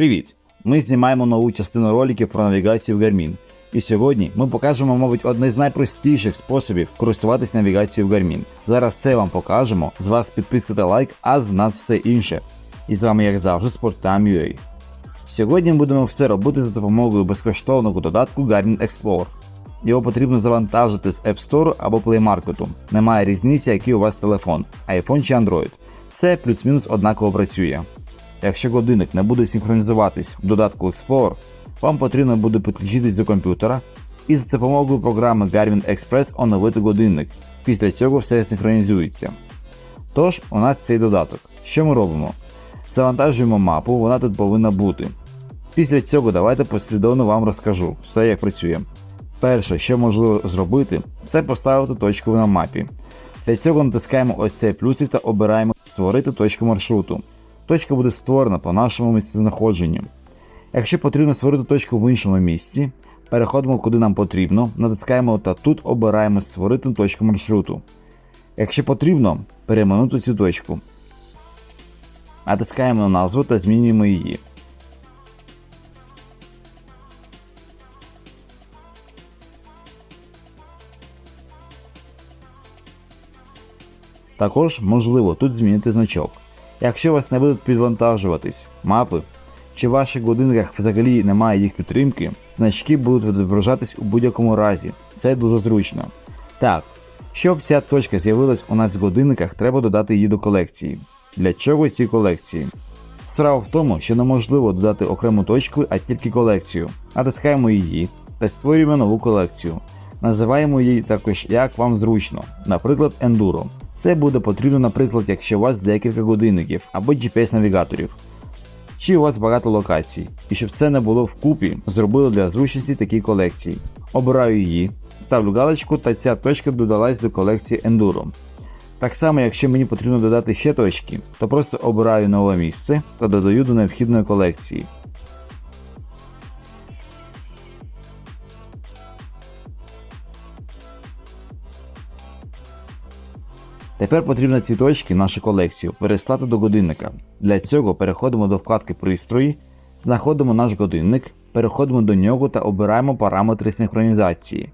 Привіт! Ми знімаємо нову частину роликів про навігацію в Garmin. І сьогодні ми покажемо, мабуть, одне з найпростіших способів користуватись навігацією в Garmin. Зараз все вам покажемо. З вас підписка та лайк, а з нас все інше. І з вами, як завжди, Спортам.ua. Сьогодні ми будемо все робити за допомогою безкоштовного додатку Garmin Explorer. Його потрібно завантажити з App Store або Play Market. Немає різниці, який у вас телефон, iPhone чи Android. Це плюс-мінус однаково працює. Якщо годинник не буде синхронізуватись в додатку Explorer, вам потрібно буде підключитись до комп'ютера і за допомогою програми Garmin Express оновити годинник. Після цього все синхронізується. Тож, у нас цей додаток. Що ми робимо? Завантажуємо мапу, вона тут повинна бути. Після цього давайте послідовно вам розкажу все як працює. Перше, що можливо зробити, це поставити точку на мапі. Для цього натискаємо ось цей плюсик та обираємо Створити точку маршруту. Точка буде створена по нашому місцезнаходженню. Якщо потрібно створити точку в іншому місці, переходимо куди нам потрібно, натискаємо та тут обираємо Створити точку маршруту. Якщо потрібно, перейменувати цю точку. Натискаємо на назву та змінюємо її. Також можливо тут змінити значок. Якщо вас не будуть підвантажуватись мапи, чи в ваших годинниках взагалі немає їх підтримки, значки будуть відображатись у будь-якому разі. Це дуже зручно. Так, щоб ця точка з'явилась у нас в годинниках, треба додати її до колекції. Для чого ці колекції? Справа в тому, що неможливо додати окрему точку, а тільки колекцію. Натискаємо її та створюємо нову колекцію. Називаємо її також як вам зручно, наприклад, Enduro. Це буде потрібно, наприклад, якщо у вас декілька годинників або GPS-навігаторів. Чи у вас багато локацій, і щоб це не було вкупі, зробили для зручності такі колекції. Обираю її, ставлю галочку та ця точка додалась до колекції Enduro. Так само, якщо мені потрібно додати ще точки, то просто обираю нове місце та додаю до необхідної колекції. Тепер потрібно ці точки, нашу колекцію, переслати до годинника. Для цього переходимо до вкладки Пристрої, знаходимо наш годинник, переходимо до нього та обираємо параметри синхронізації.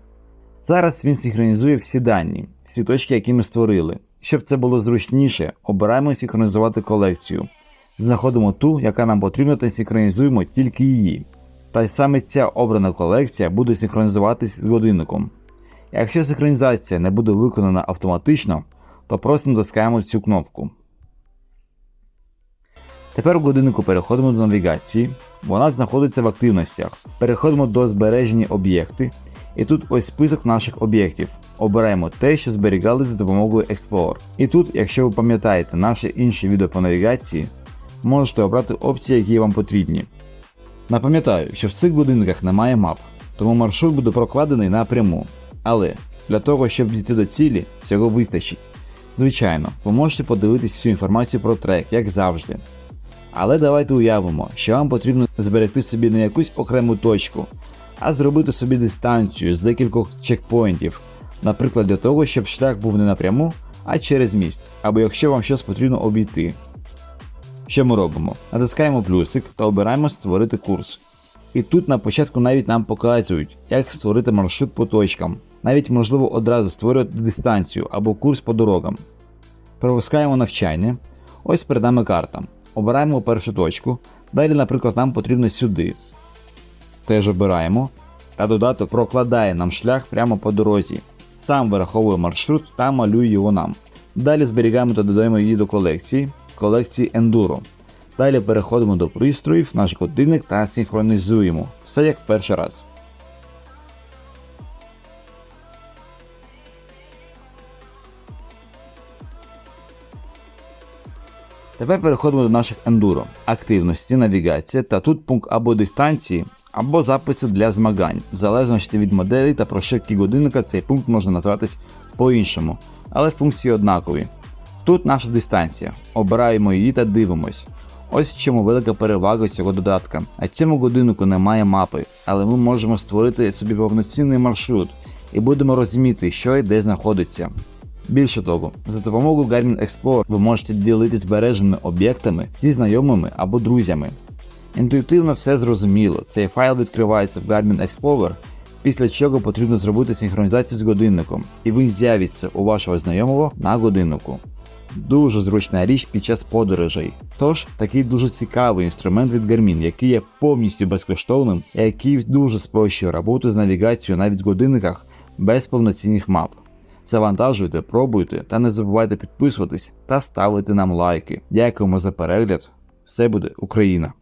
Зараз він синхронізує всі дані, всі точки, які ми створили. Щоб це було зручніше, обираємо синхронізувати колекцію. Знаходимо ту, яка нам потрібна, та синхронізуємо тільки її. Та й саме ця обрана колекція буде синхронізуватися з годинником. Якщо синхронізація не буде виконана автоматично, то просто натискаємо цю кнопку. Тепер у годиннику переходимо до навігації. Вона знаходиться в активностях. Переходимо до збережені об'єкти. І тут ось список наших об'єктів. Обираємо те, що зберігали за допомогою Explorer. І тут, якщо ви пам'ятаєте наші інші відео по навігації, можете обрати опції, які вам потрібні. Напам'ятаю, що в цих годинниках немає мап, тому маршрут буде прокладений напряму. Але для того, щоб дійти до цілі, цього вистачить. Звичайно, ви можете подивитись всю інформацію про трек, як завжди. Але давайте уявимо, що вам потрібно зберегти собі не якусь окрему точку, а зробити собі дистанцію з декількох чекпоінтів, наприклад, для того, щоб шлях був не напряму, а через міст, або якщо вам щось потрібно обійти. Що ми робимо? Натискаємо плюсик та обираємо Створити курс. І тут на початку навіть нам показують, як створити маршрут по точкам. Навіть можливо одразу створювати дистанцію або курс по дорогам. Пропускаємо навчання. Ось перед нами карта. Обираємо першу точку. Далі, наприклад, нам потрібно сюди. Теж обираємо. Та додаток прокладає нам шлях прямо по дорозі. Сам вираховує маршрут та малює його нам. Далі зберігаємо та додаємо її до колекції, колекції Enduro. Далі переходимо до пристроїв, наш годинник та синхронізуємо. Все як в перший раз. Тепер переходимо до наших ендуро, активності, навігація та тут пункт або дистанції, або записи для змагань. В залежності від моделі та прошивки годинника цей пункт може називатись по-іншому, але функції однакові. Тут наша дистанція. Обираємо її та дивимось. Ось в чому велика перевага цього додатка. На цьому годиннику немає мапи, але ми можемо створити собі повноцінний маршрут і будемо розуміти, що і де знаходиться. Більше того, за допомогою Garmin Explorer ви можете ділитися збереженими об'єктами зі знайомими або друзями. Інтуїтивно все зрозуміло. Цей файл відкривається в Garmin Explorer, після чого потрібно зробити синхронізацію з годинником, і він з'явиться у вашого знайомого на годиннику. Дуже зручна річ під час подорожей. Тож такий дуже цікавий інструмент від Garmin, який є повністю безкоштовним і який дуже спрощує роботу з навігацією навіть в годинниках без повноцінних мап. Завантажуйте, пробуйте та не забувайте підписуватись та ставити нам лайки. Дякуємо за перегляд. Все буде Україна!